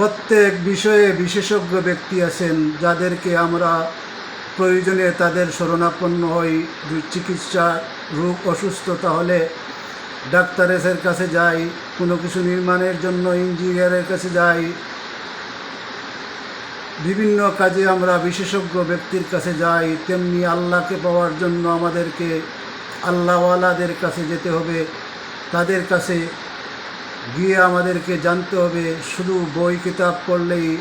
প্রত্যেক বিষয়ে বিশেষজ্ঞ ব্যক্তি আছেন, যাদেরকে আমরা প্রয়োজনে তাদের শরণাপন্ন হই। চিকিৎসা, রোগ অসুস্থতা হলে ডাক্তারের কাছে যাই, কোনো কিছু নির্মাণের জন্য ইঞ্জিনিয়ারের কাছে যাই। বিভিন্ন কাজে আমরা বিশেষজ্ঞ ব্যক্তির কাছে যাই, তেমনি আল্লাহকে পাওয়ার জন্য আমাদেরকে আল্লাহওয়ালাদের কাছে যেতে হবে। তাদের কাছে গিয়ে আমাদেরকে জানতে হবে, শুধু বই, কিতাব পড়লেই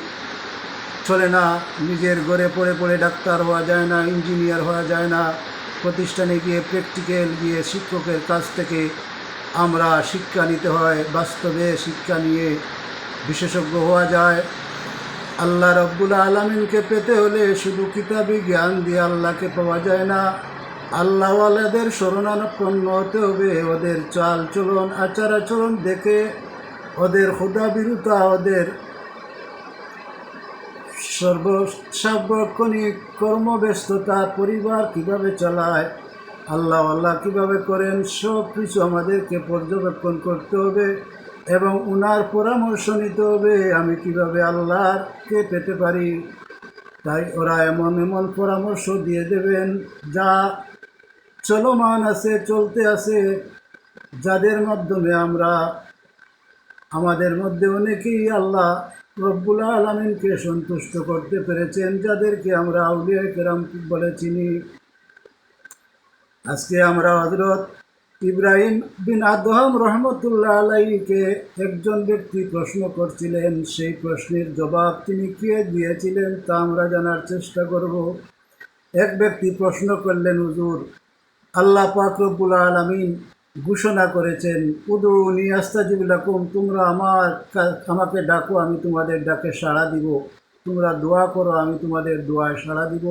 চলে না। নিজের ঘরে পড়ে পড়ে ডাক্তার হওয়া যায় না, ইঞ্জিনিয়ার হওয়া যায় না। প্রতিষ্ঠানে গিয়ে প্র্যাকটিক্যাল গিয়ে শিক্ষকের কাছ থেকে আমরা শিক্ষা নিতে হয়, বাস্তবে শিক্ষা নিয়ে বিশেষজ্ঞ হওয়া যায়। আল্লাহ রব্বুল আলমিনকে পেতে হলে শুধু কিতাবি জ্ঞান দিয়ে আল্লাহকে পাওয়া যায় না। আল্লাহওয়ালাদের শরণাপন্ন হতে হবে। ওদের চাল চলন, আচার আচরণ দেখে ওদের ক্ষুদা বিরুতা ওদের সর্ব সার্বক্ষণিক কর্মব্যস্ততা পরিবার কীভাবে চালায় আল্লাহ আল্লাহ কীভাবে করেন, সব কিছু আমাদেরকে পর্যবেক্ষণ করতে হবে এবং উনার পরামর্শ নিতে হবে, আমি কীভাবে আল্লাহকে পেতে পারি। তাই ওরা এমন এমন পরামর্শ দিয়ে দেবেন যা চলমান আছে, চলতে আছে। যাদের মাধ্যমে আমরা, আমাদের মধ্যে অনেকেই আল্লাহ রব্বুল আলমিনকে সন্তুষ্ট করতে পেরেছেন, যাদেরকে আমরা আউলিয়া কেরাম বলে চিনি। আজকে আমরা হজরত ইব্রাহিম বিন আদহাম রহমতুল্লাহ আলাইকে একজন ব্যক্তি প্রশ্ন করছিলেন। সেই প্রশ্নের জবাব তিনি কে দিয়েছিলেন তা আমরা জানার চেষ্টা করব। এক ব্যক্তি প্রশ্ন করলেন, হুজুর আল্লাহ পাক রব্বুল আলমিন ঘোষণা করেছেন উদুনি আস্তাজিবুলাকুম তোমরা আমার আমাকে ডাকো, আমি তোমাদের ডাকে সাড়া দিব। তোমরা দোয়া করো, আমি তোমাদের দোয়ায় সাড়া দিব।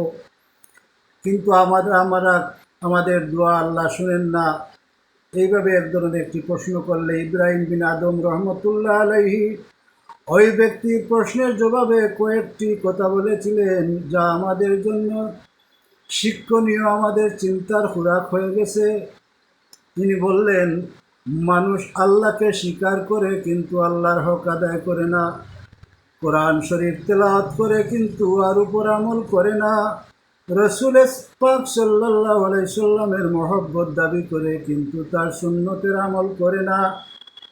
কিন্তু আমাদের আমরা, আমাদের দোয়া আল্লাহ শুনেন না। এইভাবে এক ধরনের একটি প্রশ্ন করলে ইব্রাহিম বিন আদম রহমতুল্লাহ আলহি ওই ব্যক্তির প্রশ্নের জবাবে কয়েকটি কথা বলেছিলেন, যা আমাদের জন্য শিক্ষণীয় আমাদের চিন্তার খোরাক হয়ে গেছে। তিনি বললেন, মানুষ আল্লাহকে স্বীকার করে কিন্তু আল্লাহর হক আদায় করে না। কোরআন শরীফ তেলাওয়াত করে কিন্তু আর উপর আমল করে না। রসুল পাক সাল্লাহ আলাইসাল্লামের মহব্বত দাবি করে কিন্তু তার সুন্নতের আমল করে না।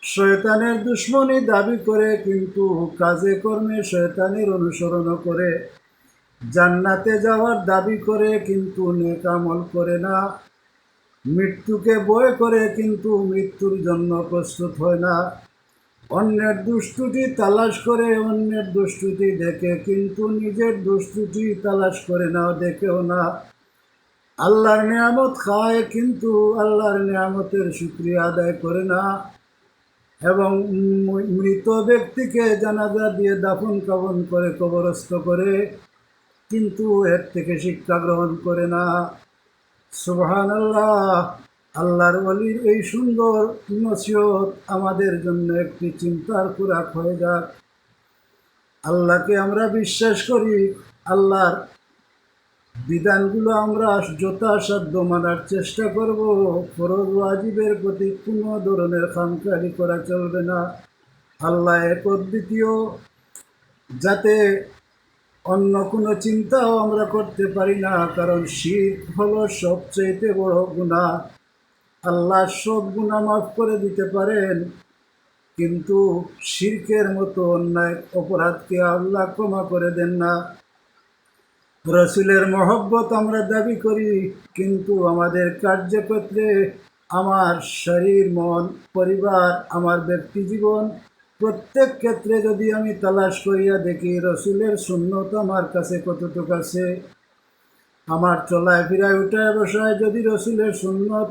শয়তানের দুশ্মনী দাবি করে কিন্তু কাজে কর্মে শয়তানের অনুসরণও করে। জান্নাতে যাওয়ার দাবি করে কিন্তু নেক আমল করে না। মৃত্যুকে বয়ে করে কিন্তু মৃত্যুর জন্য প্রস্তুত হয় না। অন্যের দুষ্টুটি তালাশ করে, অন্যের দুষ্টুটি দেখে কিন্তু নিজের দুষ্টুটি তালাশ করে না দেখেও না। আল্লাহর নিয়ামত খায় কিন্তু আল্লাহর নিয়ামতের শুক্রিয়া আদায় করে না। এবং মৃত ব্যক্তিকে জানাজা দিয়ে দাফন কাফন করে, কবরস্থ করে। কিন্তু এর থেকে শিক্ষা গ্রহণ করে না। সুবহান আল্লাহ আল্লাহর অলির এই সুন্দর নসিহত আমাদের জন্য একটি চিন্তার খোরাক হয়ে যাক। আল্লাহকে আমরা বিশ্বাস করি, আল্লাহর বিধানগুলো আমরা যথাসাধ্য মানার চেষ্টা করব। ফরজ ওয়াজিবের প্রতি কোনো ধরনের খামখারি করা চলবে না। আল্লাহ এক দ্বিতীয় যাতে অন্য কোনো চিন্তাও আমরা করতে পারি না, কারণ শীত হলো সবচেয়ে বড় গুণা। আল্লাহ সব গুণা মাফ করে দিতে পারেন, কিন্তু শিরকের মতো অন্যায় অপরাধকে আল্লাহ ক্ষমা করে দেন না। রসুলের মহব্বত আমরা দাবি করি, কিন্তু আমাদের কার্যক্ষেত্রে আমার শরীর, মন, পরিবার, আমার ব্যক্তি জীবন প্রত্যেক ক্ষেত্রে যদি আমি তালাশ করিয়া দেখি, রসুলের শূন্যত আমার কাছে কতটুকু আছে? আমার চলায় ফিরায় উঠায় বসায় যদি রসুলের সুন্নত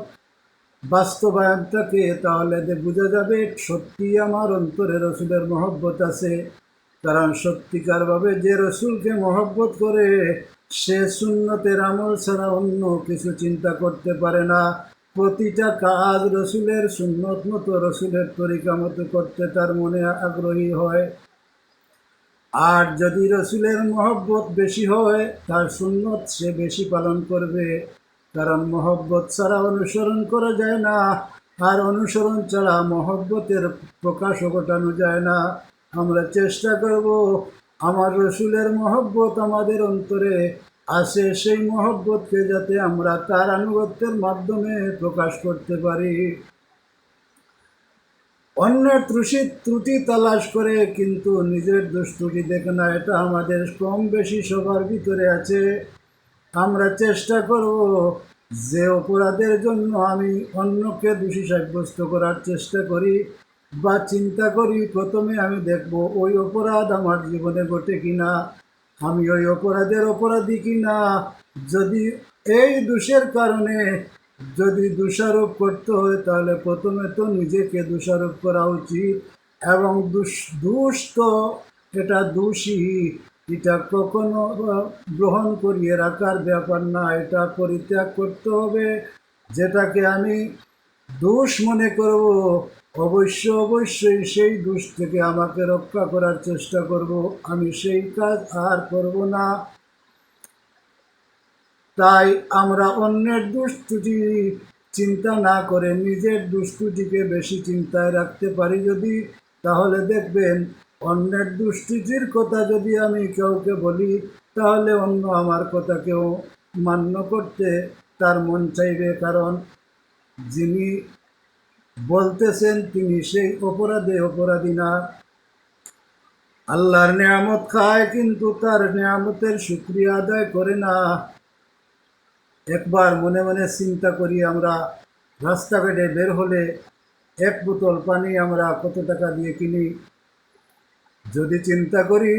বাস্তবায়ন থাকে তাহলে দে বোঝা যাবে সত্যি আমার অন্তরে রসুলের মহব্বত আছে। কারণ সত্যিকারভাবে যে রসুলকে মহব্বত করে, সে সুন্নতের আমল ছাড়া অন্য কিছু চিন্তা করতে পারে না। প্রতিটা কাজ রসুলের সুন্নত মতো রসুলের তরিকা মতো করতে তার মনে আগ্রহী হয়। আর যদি রসুলের মহব্বত বেশি হয়, তার সুন্নত সে বেশি পালন করবে। কারণ মহব্বত ছাড়া অনুসরণ করা যায় না, আর অনুসরণ ছাড়া মহব্বতের প্রকাশও ঘটানো যায় না। আমরা চেষ্টা করব, আমার রসুলের মহব্বত আমাদের অন্তরে আসে সেই মহব্বতকে যাতে আমরা তার আনুগত্যের মাধ্যমে প্রকাশ করতে পারি। অন্যের ত্রুষি ত্রুটি তালাশ করে কিন্তু নিজের দোষ ত্রুটি দেখে না, এটা আমাদের কম বেশি সবার ভিতরে আছে। আমরা চেষ্টা করব যে অপরাধের জন্য আমি অন্যকে দোষী সাব্যস্ত করার চেষ্টা করি বা চিন্তা করি, প্রথমে আমি দেখব ওই অপরাধ আমার জীবনে ঘটে কিনা। আমি ওই অপরাধের অপরাধী কিনা? যদি এই দোষের কারণে যদি দোষারোপ করতে হয়, তাহলে প্রথমে তো নিজেকে দোষারোপ করা উচিত। এবং দুষ তো এটা দোষী, এটা কখনো গ্রহণ করিয়ে রাখার ব্যাপার না, এটা পরিত্যাগ করতে হবে। যেটাকে আমি দোষ মনে করব অবশ্য, অবশ্যই সেই দোষ থেকে আমাকে রক্ষা করার চেষ্টা করব। আমি সেই কাজ আর করব না। তাই আমরা অন্যের দুষ্টুটি চিন্তা না করে নিজের দুষ্টুটিকে বেশি চিন্তায় রাখতে পারি যদি। তাহলে দেখবেন, অন্যের দুষ্টুটির কথা যদি আমি কাউকে বলি, তাহলে অন্য আমার কথা কেউ মান্য করতে তার মন চাইবে। কারণ যিনি বলতেছেন তিনি, সেই অপরাধে অপরাধী না। আল্লাহর নিয়ামত খায়, কিন্তু তার নিয়ামতের শুক্রিয়া আদায় করে না। একবার মনে মনে চিন্তা করি আমরা, রাস্তাঘাটে বের হলে এক বোতল পানি আমরা কত টাকা দিয়ে কিনি? যদি চিন্তা করি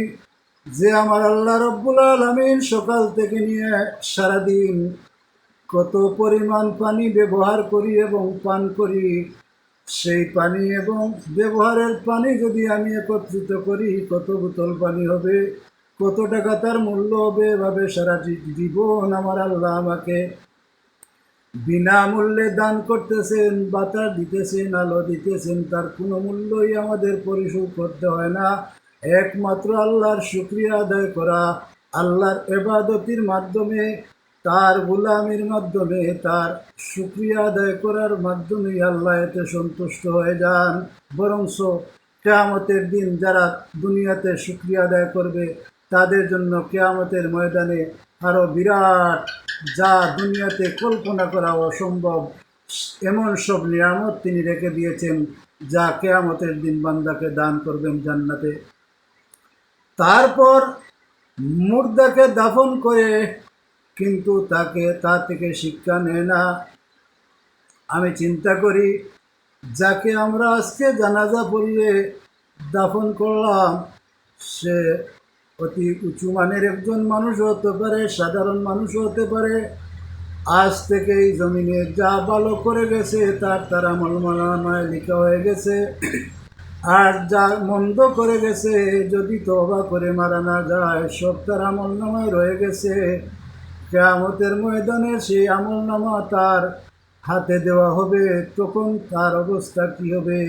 যে আমার আল্লাহ রব্বুল আলমিন সকাল থেকে নিয়ে সারাদিন কত পরিমাণ পানি ব্যবহার করি এবং পান করি সেই পানি এবং ব্যবহারের পানি যদি আমি একত্রিত করি, কত বোতল পানি হবে? কত টাকা তার মূল্য হবে? এভাবে সারা জীবন আমার আল্লাহ আমাকে বিনামূল্যে দান করতেছেন, বাতাস দিতেছেন, আলো দিতেছেন। তার কোনো মূল্যই আমাদের পরিশোধ করতে হয় না। একমাত্র আল্লাহর শুক্রিয়া আদায় করা, আল্লাহর এবাদতির মাধ্যমে তার গোলামির মাধ্যমে তার শুক্রিয়া আদায় করার মাধ্যমেই আল্লাহ এতে সন্তুষ্ট হয়ে যান। বরংস কেয়ামতের দিন যারা দুনিয়াতে শুক্রিয়া আদায় করবে, তাদের জন্য কেয়ামতের ময়দানে আরও বিরাট যা দুনিয়াতে কল্পনা করা অসম্ভব, এমন সব নিয়ামত তিনি রেখে দিয়েছেন যা কেয়ামতের দিন বান্দাকে দান করবেন জান্নাতে। তারপর মুর্দাকে দাফন করে কিন্তু তাকে, তা থেকে শিক্ষা নেয় না। আমি চিন্তা করি, যাকে আমরা আজকে জানাজা পড়িয়ে দাফন করলাম, সে অতি উঁচু মানের একজন মানুষ হতে পারে, সাধারণ মানুষ হতে পারে। আজ থেকে এই জমিনে যা ভালো করে গেছে, তার তার আমল মালামায় লেখা হয়ে গেছে। আর যা মন্দ করে গেছে, যদি তবা করে মারা না যায়, সব তার আমল রয়ে গেছে। কেয়ামতের ময়দানে সেই আমল নামা তার হাতে দেওয়া হবে, তখন তার অবস্থা কী হবে?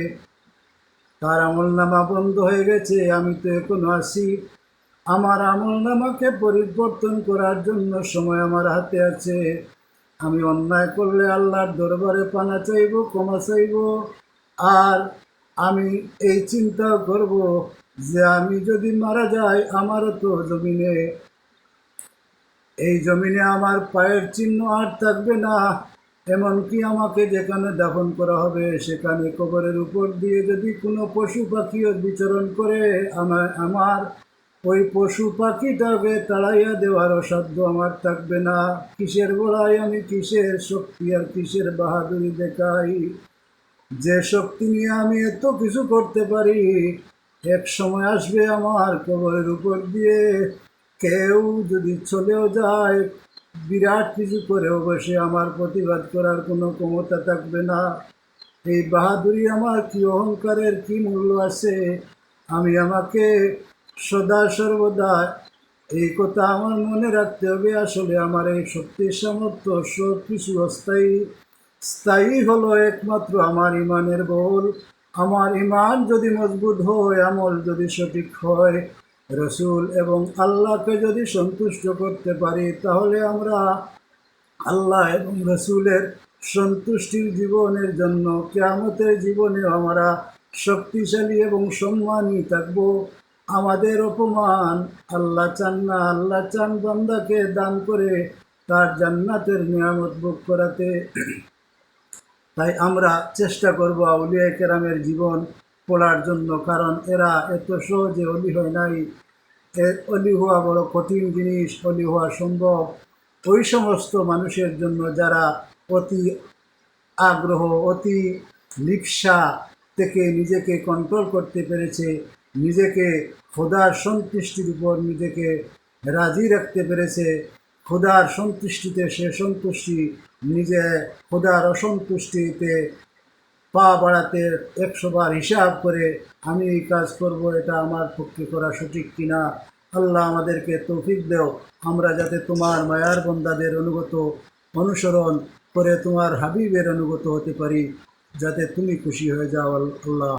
তার আমল নামা বন্ধ হয়ে গেছে, আমি তো এখনও আছি। আমার আমল নামাকে পরিবর্তন করার জন্য সময় আমার হাতে আছে। আমি অন্যায় করলে আল্লাহর দরবারে পানা চাইব, ক্ষমা চাইব। আর আমি এই চিন্তা করব যে আমি যদি মারা যাই আমারও তো জমিনে এই জমিনে আমার পায়ের চিহ্ন আর থাকবে না। এমনকি আমাকে যেখানে দাফন করা হবে, সেখানে কবরের উপর দিয়ে যদি কোনো পশু পাখিও বিচরণ করে আমার আমার ওই পশু পাখিটাকে তাড়াইয়া দেওয়ার অসাধ্য আমার থাকবে না। কিসের বড়াই আমি কিসের শক্তি আর কিসের বাহাদুরি দেখাই? যে শক্তি নিয়ে আমি এত কিছু করতে পারি, এক সময় আসবে আমার কবরের উপর দিয়ে। কেউ যদি চলেও যায়, বিরাট কিছু করেও বসে আমার প্রতিবাদ করার কোনো ক্ষমতা থাকবে না। এই বাহাদুরি আমার কি অহংকারের কি মূল্য আছে? আমি আমাকে সদা সর্বদা এই কথা আমার মনে রাখতে হবে। আসলে আমার এই শক্তির সামর্থ্য সব কিছু অস্থায়ী। স্থায়ী হলো একমাত্র আমার ইমানের বল। আমার ইমান যদি মজবুত হয়, আমল যদি সঠিক হয় রসুল এবং আল্লাহকে যদি সন্তুষ্ট করতে পারি, তাহলে আমরা আল্লাহ এবং রসুলের সন্তুষ্টির জীবনের জন্য কেয়ামতের জীবনে আমরা শক্তিশালী এবং সম্মানী থাকব। আমাদের অপমান আল্লাহ চান না। আল্লাহ চান বান্দাকে দান করে তার জান্নাতের নিয়ামত ভোগ করাতে। তাই আমরা চেষ্টা করব আউলিয়া কেরামের জীবন পড়ার জন্য, কারণ এরা এত সহজে অলি হয় নাই। অলি হওয়া বড় কঠিন জিনিস, অলি হওয়া সম্ভব। ওই সমস্ত মানুষের জন্য যারা অতি আগ্রহ, অতি লিপসা থেকে নিজেকে কন্ট্রোল করতে পেরেছে, নিজেকে খোদার সন্তুষ্টির উপর নিজেকে রাজি রাখতে পেরেছে, খোদার সন্তুষ্টিতে সে সন্তুষ্টি, নিজে খোদার অসন্তুষ্টিতে পা বাড়াতে একশো বার হিসাব করে আমি এই কাজ করব, এটা আমার পক্ষে করা সঠিক কিনা, আল্লাহ আমাদেরকে তৌফিক দেও। আমরা যাতে তোমার মায়ার বন্দাদের অনুগত অনুসরণ করে তোমার হাবিবের অনুগত হতে পারি, যাতে তুমি খুশি হয়ে যাও আল্লাহ।